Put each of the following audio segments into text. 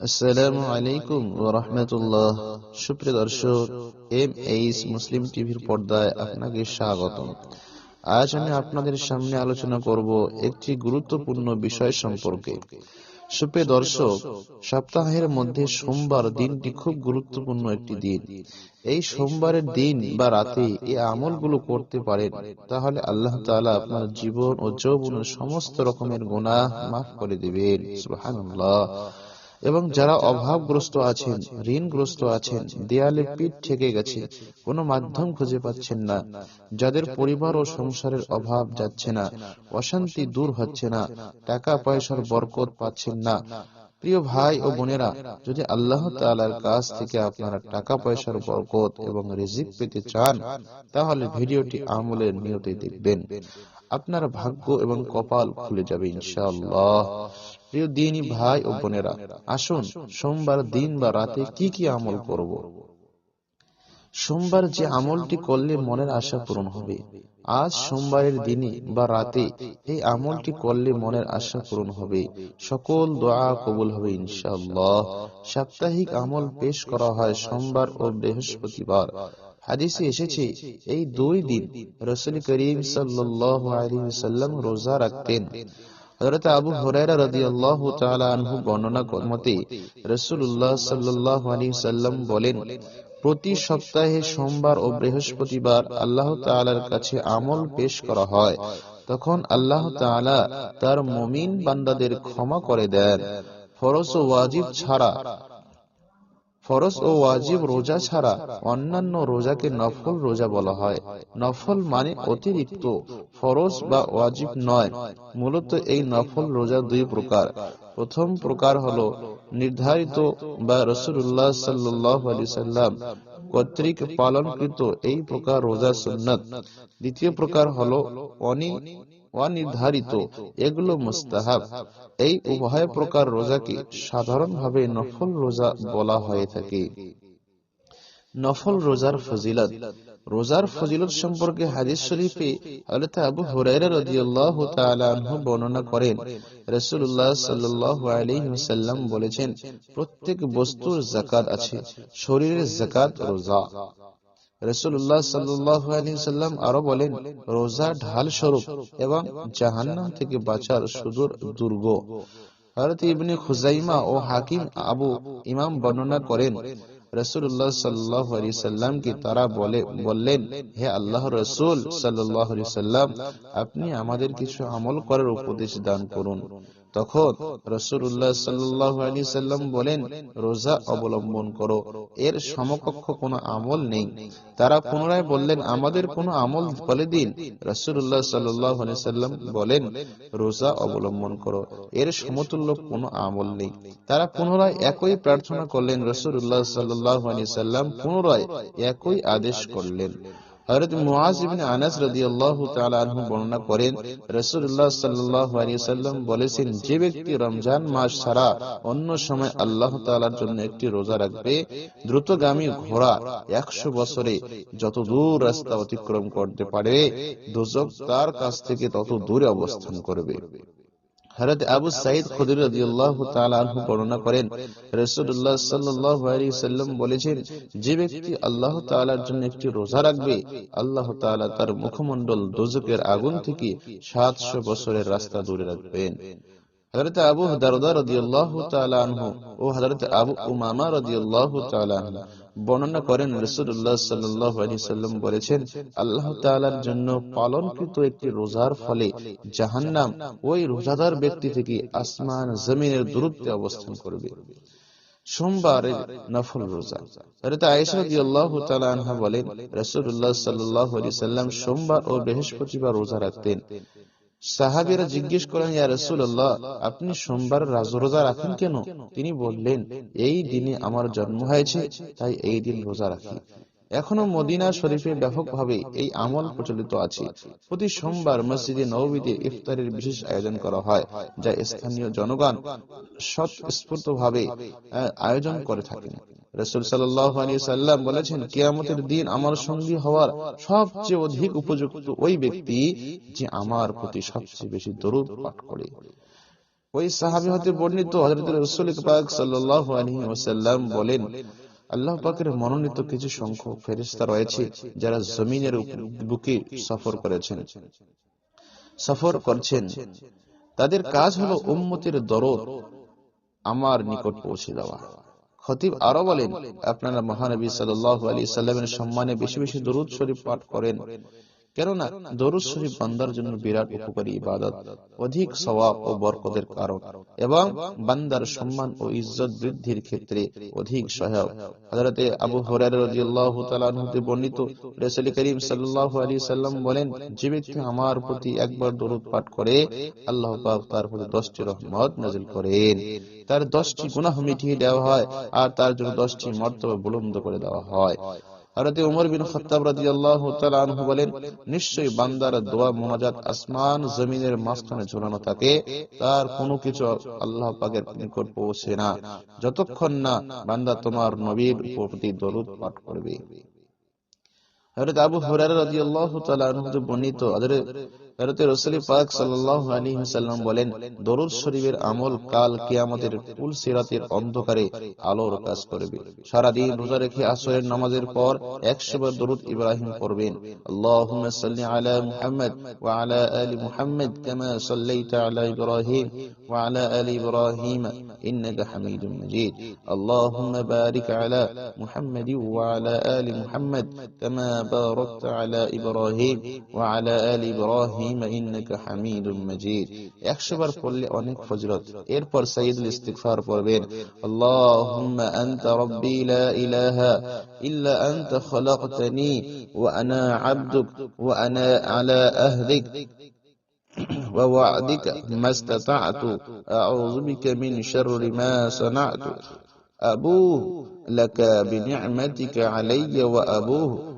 আসসালামু আলাইকুম ওয়া রাহমাতুল্লাহ। সুপ্রিয় দর্শক এম এইচ মুসলিম টিভির পর্দায় আপনাকে স্বাগতম। আজ আমি আপনাদের সামনে আলোচনা করব একটি গুরুত্বপূর্ণ বিষয় সম্পর্কে। সুপ্রিয় দর্শক সপ্তাহের মধ্যে সোমবার দিনটি খুব গুরুত্বপূর্ণ একটি দিন। এই সোমবারের দিন বা রাতে এই আমলগুলো করতে পারেন। তাহলে আল্লাহ তাআলা আপনার জীবন ও যৌবনের সমস্ত রকমের গুনাহ মাফ করে দিবেন। সুবহানাল্লাহ। এবং যারা অভাবগ্রস্ত আছেন, ঋণগ্রস্ত আছেন, দেয়ালে পিঠ ঠেকে গেছে, কোনো মাধ্যম খুঁজে পাচ্ছেন না। যাদের পরিবার ও সংসারের অভাব যাচ্ছে না, অশান্তি দূর হচ্ছে না টাকা পয়সার বরকত পাচ্ছেন না। প্রিয় ভাই ও বোনেরা, যদি আল্লাহ তাআলার কাছ থেকে আপনারা টাকা পয়সার বরকত এবং রিজিক পেতে চান, তাহলে ভিডিওটি আমলের নিয়তে দেখবেন। আপনার ভাগ্য এবং কপাল খুলে যাবে ইনশাআল্লাহ। প্রিয় দিনই ভাই ও বোনেরা, আসুন সোমবার দিন বা রাতে কি কি আমল করব? সোমবার যে আমলটি করলে মনের আশা পূরণ হবে, আজ সোমবারের দিনে বা রাতে এই আমলটি করলে মনের আশা পূরণ হবে। সকল দোয়া কবুল হবে ইনশাআল্লাহ। সাপ্তাহিক আমল পেশ করা হয় সোমবার ও বৃহস্পতিবার। হাদিসে এসেছে, এই দুই দিন রসুল করিম সাল্লাল্লাহু আলাইহি ওয়াসাল্লাম রোজা রাখতেন। বলেন, প্রতি সপ্তাহে সোমবার ও বৃহস্পতিবার আল্লাহ তালার কাছে আমল পেশ করা হয়। তখন আল্লাহ তালা তার মমিন বান্দাদের ক্ষমা করে দেন। ফরস ওয়াজিব ছাড়া ফরজ ও ওয়াজিব রোজা ছাড়া অন্যান্য রোজাকে নফল রোজা বলা হয়। নফল মানে অতিরিক্ত ফরজ বা ওয়াজিব নয়। মূলত এই নফল রোজা দুই প্রকার। প্রথম প্রকার হলো নির্ধারিত বা রসুল্লাহ সাল্লাহ আলি সাল্লাম কর্তৃক পালনকৃত এই প্রকার রোজা সুন্নত। দ্বিতীয় প্রকার হলো অনি অনির্ধারিত, এগুলো মুস্তাহাব। এই উভয় প্রকার রোজাকে সাধারণভাবে নফল রোজা বলা হয়ে থাকে। নফল রোজার ফজিলত। রোজার ফজিলত সম্পর্কে হাদিস শরীফে হযরত আবু হুরায়রা রাদিয়াল্লাহু তাআলা আনহু বর্ণনা করেন, রাসূলুল্লাহ সাল্লাল্লাহু আলাইহি ওয়াসাল্লাম বলেছেন, প্রত্যেক বস্তুর যাকাত আছে, শরীরের যাকাত রোজা। রসুল্লাহ সাল্লাম আরও বলেন, রোজা ঢাল স্বরূপ এবং জাহান্নাম থেকে বাঁচার সুদূর দুর্গ। ইবনে খুজাইমা ও হাকিম আবু ইমাম বর্ণনা করেন রসুল্লাহ সাল্লাহ সাল্লামকে তারা বলে, বললেন, হে আল্লাহ রসুল সাল্লাহ সাল্লাম আপনি আমাদের কিছু আমল করার উপদেশ দান করুন। তখন রসুল্লাহ সাল্লাহ আলী সাল্লাম বলেন রোজা অবলম্বন করো এর সমকক্ষ কোনো আমল নেই। তারা পুনরায় বললেন আমাদের কোনো আমল বলে দিন? রসুল্লাহ সাল্লাহ আলি সাল্লাম বলেন রোজা অবলম্বন করো এর সমতুল্য কোনো আমল নেই। তারা পুনরায় একই প্রার্থনা করলেন রসুল্লাহ সাল্লাহ আলি সাল্লাম পুনরায় একই আদেশ করলেন। হযরত মুআজ আনাস রাদিয়াল্লাহু তাআলা বর্ণনা করেন রাসূলুল্লাহ সাল্লাল্লাহু আলাইহি বলেছেন যে ব্যক্তি রমজান মাস ছাড়া অন্য সময় আল্লাহ জন্য একটি রোজা রাখবে দ্রুতগামী ঘোড়া 100 বছরে যত দূর রাস্তা অতিক্রম করতে পারে দোজক তার কাছ থেকে তত দূরে অবস্থান করবে। হযরত আবু সাইদ খুদুর আনহু বর্ণনা করেন, রাসূলুল্লাহ সাল্লাম বলেছেন, যে ব্যক্তি আল্লাহ তাআলার জন্য একটি রোজা রাখবে, আল্লাহ তাআলা তার মুখমণ্ডল দোজকের আগুন থেকে 700 বছরের রাস্তা দূরে রাখবেন। হযরত আবু ও হযরত আবু উমামা বর্ণনা করেন আলাইহি সাল্লাম বলেছেন, আল্লাহ তাআলার জন্য পালনকৃত একটি রোজার ফলে জাহান্নাম ওই রোজাদার ব্যক্তি থেকে আসমান, জমিনের দূরত্বে অবস্থান করবে। সোমবারের নফল রোজা। আনহা বলেন, রাসূলুল্লাহ সাল্লাল্লাহু আলাইহি সাল্লাম সোমবার ও বৃহস্পতিবার রোজা রাখতেন। সাহাবিরা জিজ্ঞেস করেন, ইয়া রাসূলুল্লাহ, আপনি সোমবার রোজা রাখেন কেন? তিনি বললেন, এই দিনে আমার জন্ম হয়েছে, তাই এই দিন রোজা রাখি। এখনও মদিনা শরীফে ব্যাপকভাবে এই আমল প্রচলিত আছে। প্রতি সোমবার মসজিদে নবীতে ইফতারের বিশেষ আয়োজন করা হয় যা স্থানীয় জনগণ স্বতঃস্ফূর্ত ভাবে আয়োজন করে থাকেন। রসুল সাল্লাম বলেছেন কেয়ামতের দিন আমার সঙ্গী হওয়ার সবচেয়ে অধিক উপযুক্ত ওই ব্যক্তি যে আমার প্রতি সবচেয়ে বেশি দরুদ পাঠ করে। ওই সাহাবি হতে বর্ণিত হযরত রাসূল পাক ওয়াসাল্লাম বলেন আল্লাহ পাকের মনোনীত কিছু সংখ্যক ফেরিস্তা রয়েছে যারা জমিনের বুকে সফর করেছেন। সফর করছেন। তাদের কাজ হলো উম্মতির দরদ আমার নিকট পৌঁছে দেওয়া। খতিব আরও বলেন আপনারা মহানবী সাল্লাহ আলী সাল্লামের সম্মানে বেশি বেশি দরুদ শরীফ পাঠ করেন। কেননা দরুদ শরীফ বান্দার জন্য বিরাট উপকারী ইবাদত, অধিক সওয়াব ও বরকতের কারণ এবং বান্দার সম্মান ও ইজ্জত বৃদ্ধির ক্ষেত্রে অধিক সহায়ক। হযরতে আবু হুরায়রা রাদিয়াল্লাহু তাআলা হতে বর্ণিত রাসূল করিম সাল্লাল্লাহু আলাইহি সাল্লাম বলেন, যে ব্যক্তি আমার প্রতি একবার দরুদ পাঠ করে, আল্লাহ পাক তার প্রতি 10টি রহমত নাযিল করেন। তার 10টি গুনাহ মিটিয়ে দেওয়া হয় আর তার জন্য 10টি মর্তবা বুলন্দ করে দেওয়া হয়। হযরত উমর বিন খাত্তাব রাজি আল্লাহ আনহু বলেন, নিশ্চয়ই বান্দার দোয়া মোনাজাত আসমান জমিনের মাঝখানে ঝুলানো থাকে, তার কোনো কিছু আল্লাহ পাকের নিকট পৌঁছে না। যতক্ষণ না বান্দা তোমার নবীর প্রতি দরুদ পাঠ করবে। হযরত আবু হুরায়রা রাদিয়াল্লাহু তাআলা আনহু বর্ণিত হযরত রাসূল পাক সাল্লাল্লাহু আলাইহি ওয়াসাল্লাম বলেন দরুদ শরীফের আমল কাল কিয়ামতের পুল সিরাতের অন্ধকারে আলোর কাজ করবে। সারা দিন রোজা রেখে আসরের নামাজের পর 100 বার দরুদ ইব্রাহিম পড়বেন। আল্লাহুম্মা সাল্লি আলা মুহাম্মদ ওয়া আলা আলি মুহাম্মদ কামা সাল্লাইতা আলা ইব্রাহিম ওয়া আলা আলি ইব্রাহিম ইন্নাকা হামিদুম মাজিদ। আল্লাহুম্মা বারিক আলা মুহাম্মদ ওয়া আলা আলি মুহাম্মদ কামা বারাকতা আলা ইব্রাহিম ওয়া আলা আলি ইব্রাহিম ইন্নাকা হামিদুম মাজিদ 100 বার পড়লে অনেক ফজিলত এরপর সাইয়্যিদুল ইস্তিগফার পড়বেন আল্লাহুম্মা আনতা রাব্বি লা ইলাহা ইল্লা আনতা খলাকতানি ওয়া আনা আবদুক ওয়া আনা আলা আহদিক ووعدك ما استطعت أعوذ بك من شر ما صنعت أبوه لك بنعمتك علي وأبوه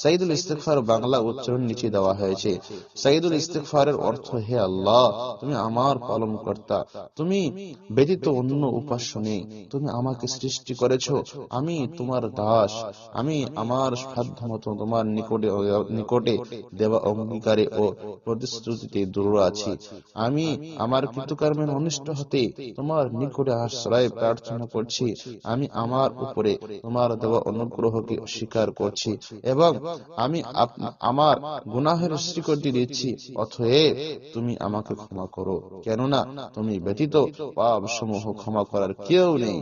সাইদুল ইস্তিগফার বাংলা উচ্চারণ নিচে দেওয়া হয়েছে। সাইদুল ইস্তিগফারের অর্থ, হে আল্লাহ, তুমি আমার পালন কর্তা তুমি ব্যতীত অন্য উপাস্য নেই। তুমি আমাকে সৃষ্টি করেছ, আমি তোমার দাস, আমি আমার সাধ্যমতো তোমার নিকটে নিকটে দেওয়া অঙ্গীকারে ও প্রতিশ্রুতিতে দূর আছি। আমি আমার কৃতকর্মের অনিষ্ট হতে তোমার নিকটে আশ্রয় প্রার্থনা করছি। আমি আমার উপরে তোমার দেওয়া অনুগ্রহকে অস্বীকার করছি এবং আমি আমার গুনাহের স্বীকৃতি দিচ্ছি অথয়ে তুমি আমাকে ক্ষমা করো। কেননা তুমি ব্যতীত পাপ সমূহ ক্ষমা করার কেউ নেই।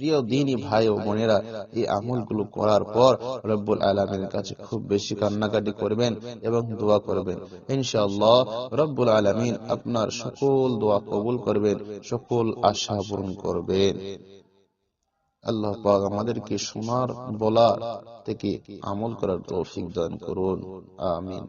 প্রিয় দিনই ভাই ও বোনেরা, এই আমলগুলো করার পর রব্বুল আলমের কাছে খুব বেশি কান্নাকাটি করবেন এবং দোয়া করবেন। ইনশাআল্লাহ রব্বুল আলমিন আপনার সকল দোয়া কবুল করবেন, সকল আশা পূরণ করবেন। আল্লাহ পাক আমাদেরকে সোনার বলা থেকে আমল করার তৌফিক দান করুন। আমিন।